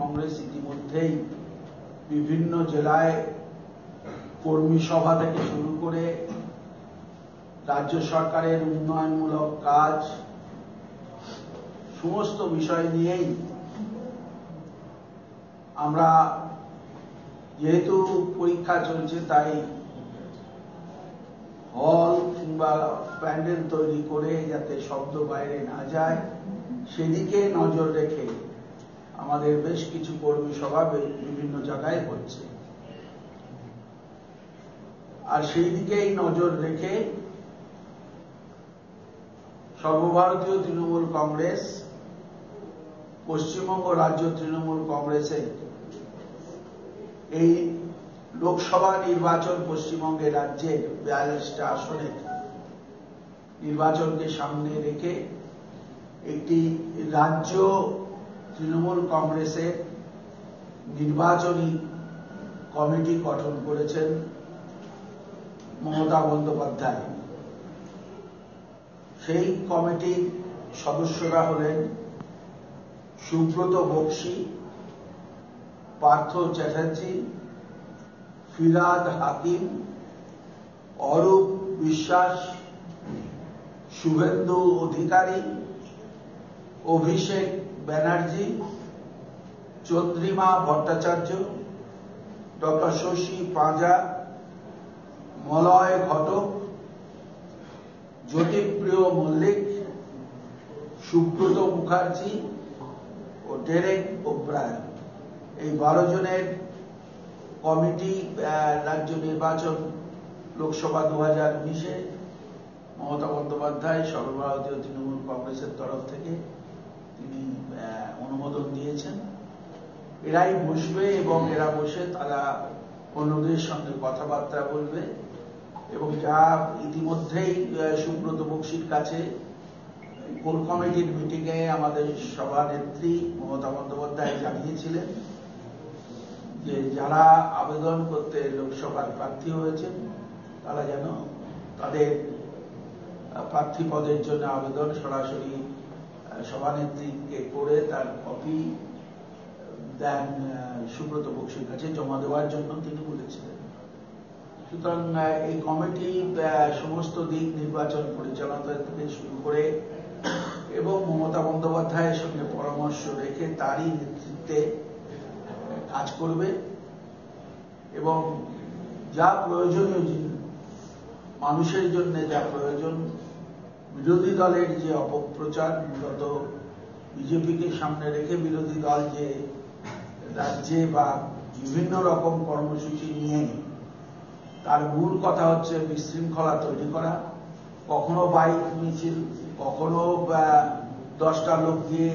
কংগ্রেস ইতিমধ্যেই বিভিন্ন জেলায় কর্মী সভা থেকে শুরু করে রাজ্য সরকারের উন্নয়নমূলক কাজ, সমস্ত বিষয় নিয়েই আমরা যেহেতু পরীক্ষা চলছে, তাই হল কিংবা প্যান্ডেল তৈরি করে যাতে শব্দ বাইরে না যায়, সেদিকে নজর রেখে আমাদের বেশ কিছু কর্মী সভা বিভিন্ন জায়গায় হচ্ছে। আর সেই দিকেই নজর রেখে সর্বভারতীয় তৃণমূল কংগ্রেস, পশ্চিমবঙ্গ রাজ্য তৃণমূল কংগ্রেসের এই লোকসভা নির্বাচন পশ্চিমবঙ্গের রাজ্যের বিয়াল্লিশটা আসনের নির্বাচনকে সামনে রেখে একটি রাজ্য তৃণমূল কংগ্রেসের নির্বাচনী কমিটি গঠন করেছেন মমতা বন্দ্যোপাধ্যায়। সেই কমিটির সদস্যরা হলেন সুব্রত বক্সি, পার্থ চ্যাটার্জি, ফিরাদ হাকিম, অরূপ বিশ্বাস, শুভেন্দু অধিকারী, অভিষেক ব্যানার্জি চন্দ্রিমা ভট্টাচার্য, ডক্টর শশী পাঁজা, মলয় ঘটক, জ্যোতিপ্রিয় মল্লিক, সুব্রত মুখার্জি ও ডেরেক ওব্রায়ন। এই বারো জনের কমিটি রাজ্য নির্বাচন, লোকসভা দু হাজার উনিশে মমতা বন্দ্যোপাধ্যায়, সর্বভারতীয় তৃণমূল কংগ্রেসের তরফ থেকে তিনি অনুমোদন দিয়েছেন। এরাই বসবে এবং এরা বসে তারা অন্যদের সঙ্গে কথাবার্তা বলবে এবং যা ইতিমধ্যেই সুব্রত বক্সির কাছে কোর কমিটির মিটিংয়ে আমাদের সভানেত্রী মমতা বন্দ্যোপাধ্যায় জানিয়েছিলেন যে যারা আবেদন করতে লোকসভার প্রার্থী হয়েছেন, তারা যেন তাদের প্রার্থী পদের জন্য আবেদন সরাসরি সভানেত্রীকে করে তার কপি দেন সুব্রত বক্সির কাছে জমা দেওয়ার জন্য তিনি বলেছিলেন। সুতরাং এই কমিটি সমস্ত দিক নির্বাচন পরিচালনা থেকে শুরু করে এবং মমতা বন্দ্যোপাধ্যায়ের সঙ্গে পরামর্শ রেখে তারই নেতৃত্বে কাজ করবে এবং যা প্রয়োজনীয়, মানুষের জন্য যা প্রয়োজন বিরোধী দলের যে অপপ্রচার মূলত বিজেপিকে সামনে রেখে বিরোধী দল যে রাজ্যে বা বিভিন্ন রকম কর্মসূচি নিয়ে তার মূল কথা হচ্ছে বিশৃঙ্খলা তৈরি করা। কখনো বাইক মিছিল, কখনো দশটা লোক দিয়ে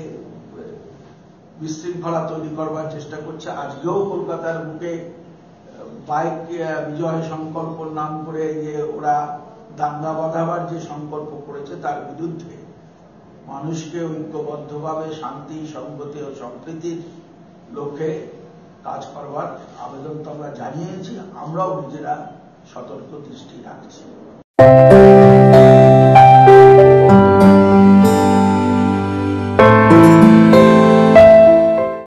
বিশৃঙ্খলা তৈরি করবার চেষ্টা করছে। আজকেও কলকাতার বুকে বাইক বিজয় সংকল্প নাম করে যে ওরা দাঙ্গা বাঁধাবার যে সংকল্প করেছে তার বিরুদ্ধে মানুষকে ঐক্যবদ্ধভাবে শান্তি সংগতি ও সম্প্রীতির লক্ষ্যে কাজ করবার আবেদন তো আমরা জানিয়েছি, আমরাও নিজেরা সতর্ক দৃষ্টি রাখছি।